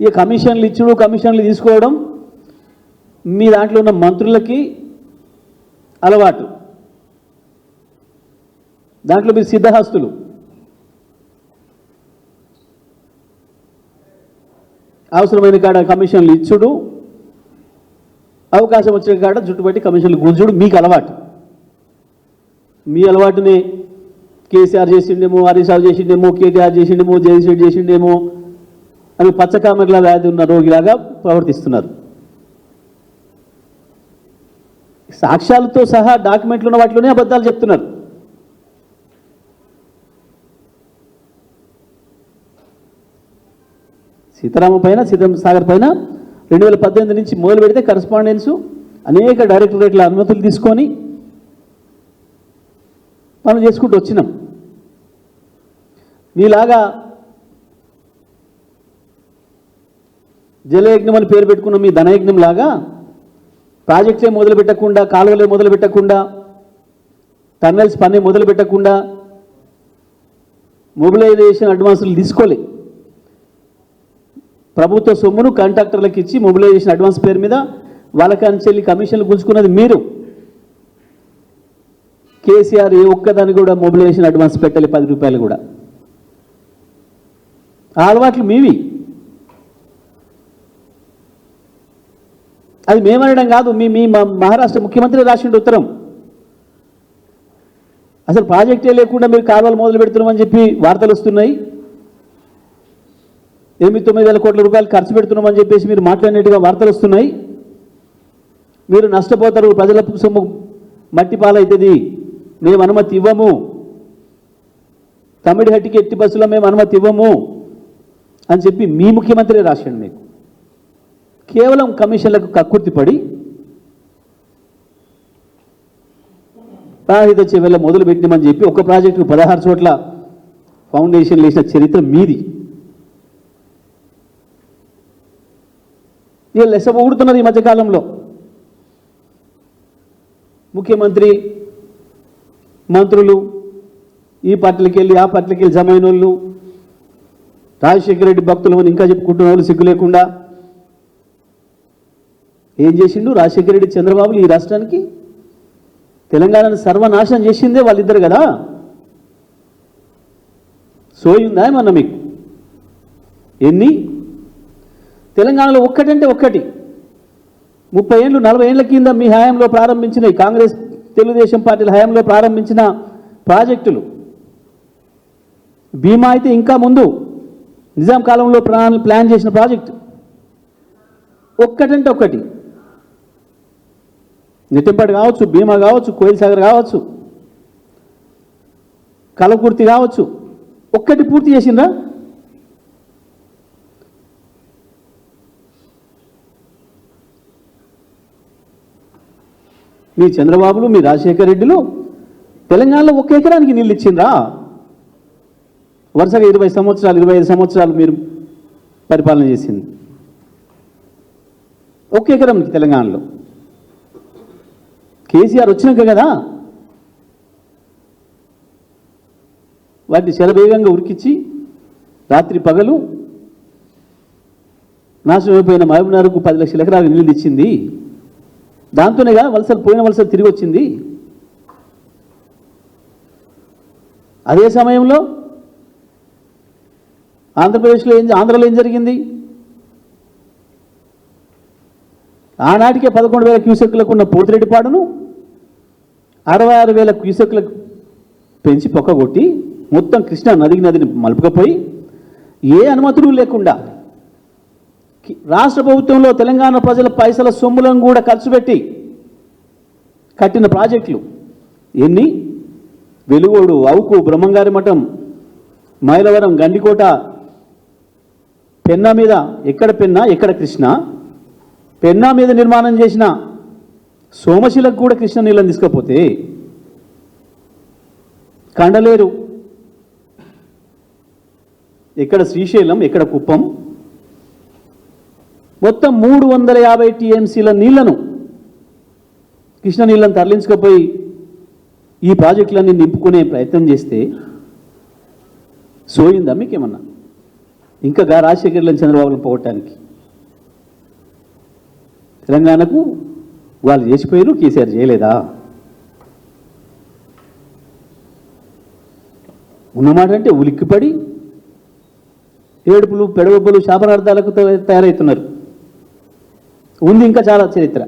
ఇక కమిషన్లు ఇచ్చుడు కమిషన్లు తీసుకోవడం మీ దాంట్లో ఉన్న మంత్రులకి అలవాటు. దాంట్లో మీరు సిద్ధహస్తులు. అవసరమైన కాడ కమిషన్లు ఇచ్చుడు అవకాశం వచ్చిన కాడ జుట్టుబట్టి కమిషన్లు గుంజుడు మీకు అలవాటు. మీ అలవాటుని కేసీఆర్ చేసిండేమో హరీష్ రావు చేసిండేమో కేటీఆర్ చేసిండేమో జగన్శెట్టి చేసిండేమో అని పచ్చకామెర్ల వ్యాధి ఉన్న రోగిలాగా ప్రవర్తిస్తున్నారు. సాక్ష్యాలతో సహా డాక్యుమెంట్లు ఉన్న వాటిలోనే అబద్ధాలు చెప్తున్నారు. సీతారామ పైన సీతారామ సాగర్ పైన రెండు వేల పద్దెనిమిది నుంచి మొదలు పెడితే కరస్పాండెన్స్ అనేక డైరెక్టరేట్ల అనుమతులు తీసుకొని పనులు చేసుకుంటూ వచ్చినాం. మీలాగా జలయజ్ఞం అని పేరు పెట్టుకున్న మీ ధనయజ్ఞం లాగా ప్రాజెక్ట్లే మొదలు పెట్టకుండా కాలువలే మొదలు పెట్టకుండా టన్నెల్స్ పని మొదలు పెట్టకుండా మొబిలైజేషన్ అడ్వాన్సులు తీసుకోలే. ప్రభుత్వ సొమ్మును కాంట్రాక్టర్లకు ఇచ్చి మొబిలైజేషన్ అడ్వాన్స్ పేరు మీద వాళ్ళకంచెల్లి కమిషన్లు గుంజుకున్నది మీరు. కేసీఆర్ ఏ ఒక్కదాన్ని కూడా మొబిలైజేషన్ అడ్వాన్స్ పెట్టాలి పది రూపాయలు కూడా. ఆ అలవాట్లు మీవి. అది మేమనడం కాదు మీ మీ మహారాష్ట్ర ముఖ్యమంత్రి రాసిండు ఉత్తరం. అసలు ప్రాజెక్టే లేకుండా మీరు కాలువలు మొదలు పెడుతున్నామని చెప్పి వార్తలు వస్తున్నాయి. ఎనిమిది తొమ్మిది వేల కోట్ల రూపాయలు ఖర్చు పెడుతున్నామని చెప్పేసి మీరు మాట్లాడినట్టుగా వార్తలు వస్తున్నాయి. మీరు నష్టపోతారు ప్రజల సొమ్ము మట్టి పాలవుతుంది మేము అనుమతి ఇవ్వము. తమిడిహట్టికి ఎట్టి బస్సులో మేము అనుమతి ఇవ్వము అని చెప్పి మీ ముఖ్యమంత్రి రాశాడు మీకు. కేవలం కమిషన్లకు కక్కుర్తిపడి ప్రాహిత చెవెళ్ళ మొదలు పెట్టినామని చెప్పి ఒక ప్రాజెక్టుకు పదహారు చోట్ల ఫౌండేషన్ వేసిన చరిత్ర మీది. ఇక లెసబోగుడుతున్నది ఈ మధ్యకాలంలో. ముఖ్యమంత్రి మంత్రులు ఈ పార్టీలకి వెళ్ళి ఆ పార్టీలకి వెళ్ళి జమైన వాళ్ళు రాజశేఖర రెడ్డి భక్తులు ఇంకా చెప్పుకుంటున్న వాళ్ళు సిగ్గు లేకుండా ఏం చేసిండు? రాజశేఖర రెడ్డి చంద్రబాబులు ఈ రాష్ట్రానికి? తెలంగాణను సర్వనాశనం చేసిందే వాళ్ళిద్దరు కదా? సోయిందా ఏమన్నా మీకు? ఎన్ని? తెలంగాణలో ఒక్కటంటే ఒక్కటి. ముప్పై ఏళ్ళు నలభై ఏళ్ళ కింద మీ హయాంలో ప్రారంభించిన ఈ కాంగ్రెస్ తెలుగుదేశం పార్టీల హయాంలో ప్రారంభించిన ప్రాజెక్టులు. భీమా అయితే ఇంకా ముందు. నిజాం కాలంలో ప్లాన్ ప్లాన్ చేసిన ప్రాజెక్టు. ఒక్కటంటే ఒక్కటి. నితింపాడు కావచ్చు భీమా కావచ్చు కోయిల్ సాగర్ కావచ్చు కలకుర్తి కావచ్చు ఒక్కటి పూర్తి చేసిండ్రా? మీ చంద్రబాబులు మీ రాజశేఖర రెడ్డిలు తెలంగాణలో ఒక ఎకరానికి నీళ్ళు ఇచ్చిండ్రా? వరుసగా ఇరవై సంవత్సరాలు ఇరవై ఐదు సంవత్సరాలు మీరు పరిపాలన చేసింది. ఒక ఎకరం తెలంగాణలో. కేసీఆర్ వచ్చినాక కదా వాటిని శరవేగంగా ఉరికిచ్చి రాత్రి పగలు నాశనం అయిపోయిన మహబూబ్నగర్కు పది లక్షల ఎకరాలు నీళ్ళు ఇచ్చింది. దాంతోనే కదా వలసలు పోయిన వలసలు తిరిగి వచ్చింది. అదే సమయంలో ఆంధ్రప్రదేశ్లో ఏం ఆంధ్రలో ఏం జరిగింది? ఆనాటికే పదకొండు వేల క్యూసెక్లకు ఉన్న పోతిరెడ్డిపాడును అరవై ఆరు వేల క్యూసెక్లకు పెంచి పొక్కగొట్టి మొత్తం కృష్ణా నదికి నదిని మలుపుకపోయి ఏ అనుమతులు లేకుండా రాష్ట్ర ప్రభుత్వంలో తెలంగాణ ప్రజల పైసల సొమ్ములను కూడా ఖర్చు పెట్టి కట్టిన ప్రాజెక్టులు ఎన్ని? వెలుగోడు అవుకు బ్రహ్మంగారి మఠం మైలవరం గండికోట పెన్నా మీద ఎక్కడ పెన్నా ఎక్కడ కృష్ణ? పెన్నా మీద నిర్మాణం చేసిన సోమశిలకు కూడా కృష్ణ నీళ్ళని తీసుకపోతే కండలేరు. ఎక్కడ శ్రీశైలం ఎక్కడ కుప్పం? మొత్తం మూడు వందల యాభై టీఎంసీల నీళ్ళను కృష్ణ నీళ్ళను తరలించకపోయి ఈ ప్రాజెక్టులన్నీ నింపుకునే ప్రయత్నం చేస్తే సోయిందా మీకేమన్నా? ఇంకా గా రాజశేఖర్లను చంద్రబాబులను పోగొట్టడానికి. తెలంగాణకు వాళ్ళు చేసిపోయారు కేసీఆర్ చేయలేదా? ఉన్నమాట అంటే ఉలిక్కిపడి ఏడుపులు పెడవబ్బులు శాపనార్థాలకు తయారవుతున్నారు. ఉంది ఇంకా చాలా చరిత్ర.